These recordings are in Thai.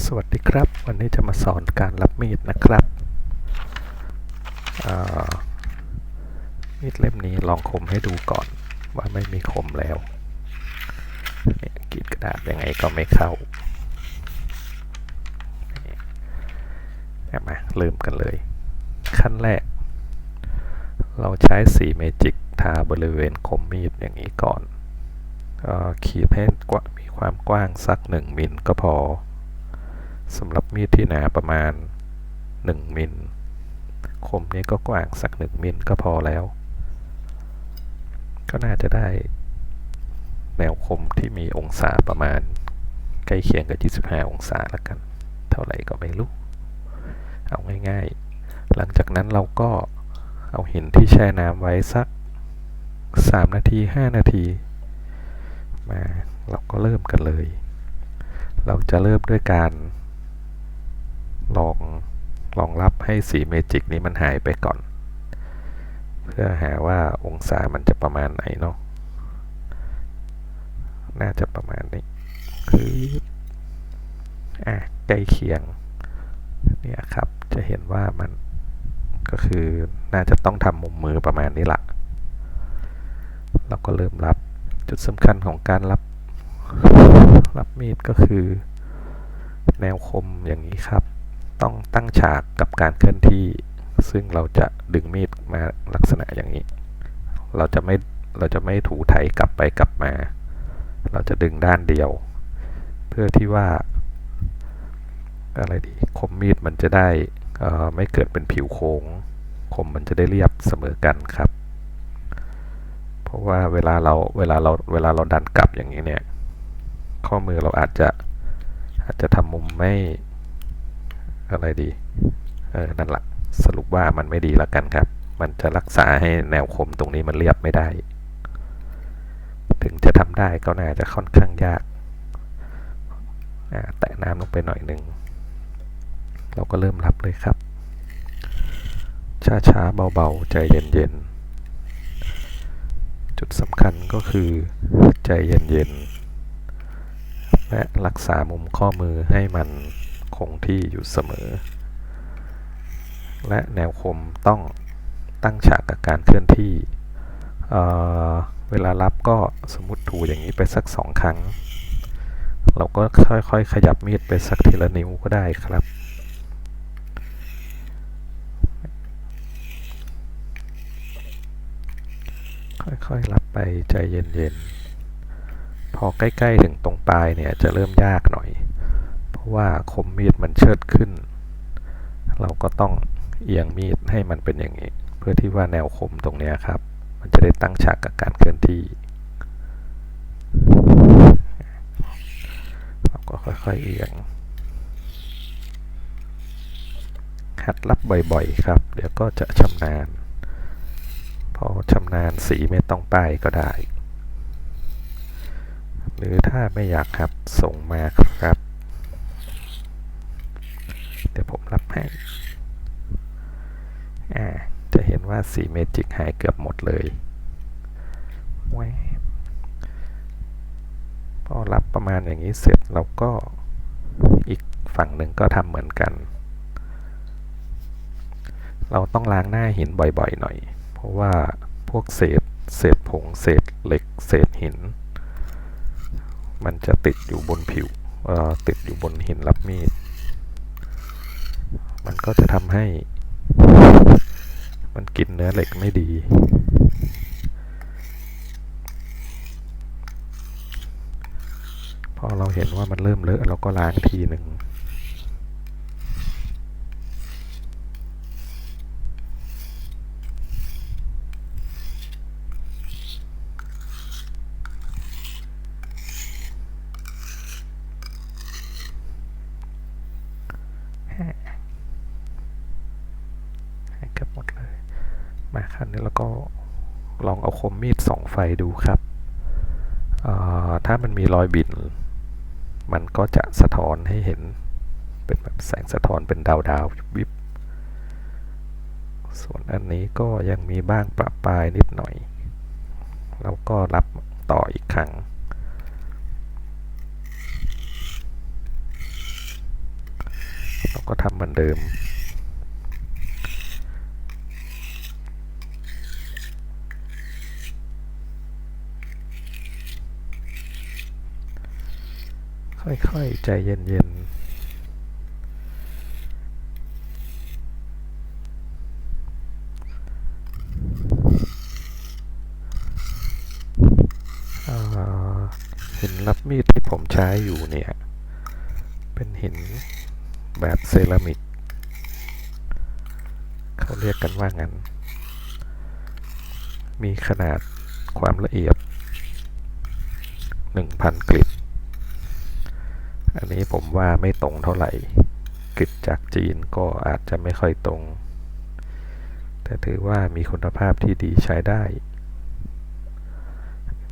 สวัสดีครับ วันนี้จะมาสอนการรับมีดนะครับมีดเล่มนี้ลองคมให้ดูก่อนว่าไม่มีคมแล้วกีดกระดาษยังไงก็ไม่เข้าเอามาเริ่มกันเลย ขั้นแรก เราใช้สีเมจิกทาบริเวณคมมีดอย่างนี้ก่อนขีดให้กว่ามีความกว้างสักหนึ่งมิลก็พอ สำหรับมีดที่หนาประมาณ 1 มิลคมนี้ก็กว้างสัก 1 มิลก็พอแล้ว ก็น่าจะได้แนวคมที่มีองศาประมาณ ใกล้เคียงกับ 25 องศาแล้วกัน เท่าไหร่ก็ไม่รู้ เอาง่ายๆ หลังจากนั้นเราก็เอาหินที่แช่น้ำไว้สัก 3 นาที 5 นาที มาเราก็เริ่มกันเลย เราจะเริ่มด้วยการ ลองลองรับให้สีเมจิกนี้มันหายไปก่อน เพื่อหาว่าองศามันจะประมาณไหนเนาะน่าจะประมาณนี้คืออะใกล้เคียงเนี่ยครับจะเห็นว่ามันก็คือน่าจะต้องทำมุมมือประมาณนี้ละเราก็เริ่มรับจุดสำคัญของการรับรับมีดก็คือแนวคมอย่างนี้ครับ ต้องตั้งฉากกับการเคลื่อนที่ ซึ่งเราจะดึงมีดมาลักษณะอย่างนี้ เราจะไม่เราจะไม่ถูไถกลับไปกลับมา เราจะดึงด้านเดียว เพื่อที่ว่าอะไรดีคมมีดมันจะได้ไม่เกิดเป็นผิวโค้ง คมมันจะได้เรียบเสมอกันครับ เพราะว่าเวลาเราเวลาเราเวลาเราดันกลับอย่างนี้เนี่ย ข้อมือเราอาจจะอาจจะทำมุมไม่ อะไรดีเออนั่นแหละสรุปว่ามันไม่ดีและกันครับ มันจะรักษาให้แนวคมตรงนี้มันเรียบไม่ได้ ถึงจะทำได้ก็น่าจะค่อนข้างยากแตะน้ำลงไปหน่อยหนึ่ง เราก็เริ่มรับเลยครับ ช้าๆ เบาๆ ใจเย็นๆ จุดสำคัญก็คือใจเย็นๆ และรักษามุมข้อมือให้มัน คงที่อยู่เสมอ และแนวคมต้องตั้งฉากกับการเคลื่อนที่เเวลารับก็สมมติถูอย่างนี้ไปสักสองครั้ง เราก็ค่อยๆ ขยับมีดไปสักทีละนิ้วก็ได้ครับค่อยๆ รับไปใจเย็นๆ พอใกล้ ๆ ถึงตรงปลายเนี่ยจะเริ่มยากหน่อย ว่าคมมีดมันเชิดขึ้น เราก็ต้องเอียงมีดให้มันเป็นอย่างนี้ เพื่อที่ว่าแนวคมตรงนี้ครับ มันจะได้ตั้งฉากกับการเคลื่อนที่ เราก็ค่อยๆเอียงหัดรับบ่อยๆ ครับ เดี๋ยวก็จะชำนาญ พอชำนาญสีไม่ต้องป้ายก็ได้ หรือถ้าไม่อยากครับส่งมาครับ เดี๋ยวผมรับให้ อ่า จะเห็นว่า สีเมจิกหายเกือบหมดเลยแวบพอรับประมาณอย่างนี้เสร็จเราก็อีกฝั่งหนึ่งก็ทำเหมือนกัน เราต้องล้างหน้าหินบ่อยๆหน่อย เพราะว่าพวกเศษเศษผงเศษเหล็กเศษหิน มันจะติดอยู่บนผิวติดอยู่บนหินรับมีด มันก็จะทำให้ มันกินเนื้อเหล็กไม่ดี พอเราเห็นว่ามันเริ่มเลอะเราก็ล้างทีหนึ่ง ให้เกือบหมดเลย มาครั้นี้แล้วก็ลองเอาคมมีดส่องไฟดูครับ ถ้ามันมีรอยบิน มันก็จะสะท้อนให้เห็น เป็นแบบแสงสะท้อนเป็นดาวดาววิบส่วนอันนี้ก็ยังมีบ้างประปรายนิดหน่อย แล้วก็รับต่ออีกครั้งก็ทำเหมือนเดิม ค่อยๆ ใจเย็นๆอ่าหินรับมีดที่ผมใช้อยู่เนี่ย เป็นหินแบบเซรามิก เขาเรียกกันว่างั้น มีขนาดความละเอียด 1,000 กริด อันนี้ผมว่าไม่ตรงเท่าไหร่กริดจากจีนก็อาจจะไม่ค่อยตรง แต่ถือว่ามีคุณภาพที่ดีใช้ได้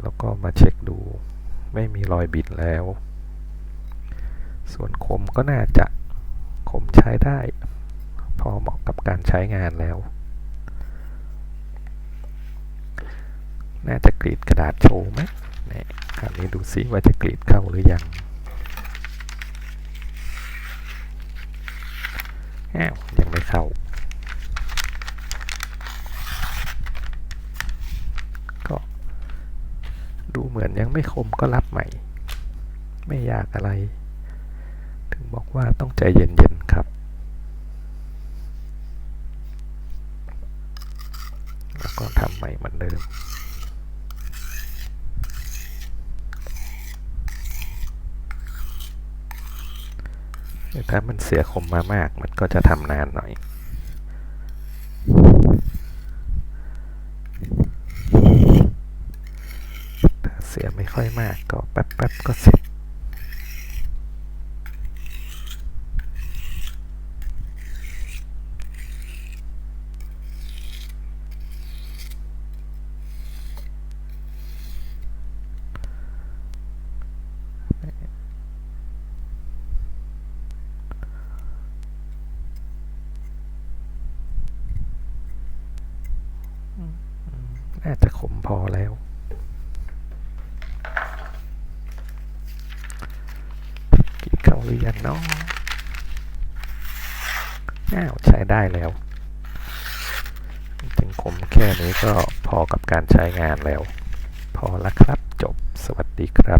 แล้วก็มาเช็คดู ไม่มีรอยบิดแล้ว ส่วนคมก็น่าจะคมใช้ได้ พอเหมาะกับการใช้งานแล้ว น่าจะกรีดกระดาษโชว์ไหมนี่คราวนี้ดูซิว่าจะกรีดเข้าหรือยัง อ้าวยังไม่เข้า ก็ ดูเหมือนยังไม่คมก็รับใหม่ ไม่ยากอะไร ถึงบอกว่าต้องใจเย็นๆครับ แล้วก็ทำใหม่เหมือนเดิม ถ้ามัน เสียคมมามาก มันก็จะทำนานหน่อย ถ้าเสียไม่ค่อยมากก็แป๊บๆก็เสร็จ น่าจะขมพอแล้ว กินข้าหรือยังเนาะอ้าวใช้ได้แล้ว ถึงขมแค่นี้ก็พอกับการใช้งานแล้ว พอละครับจบสวัสดีครับ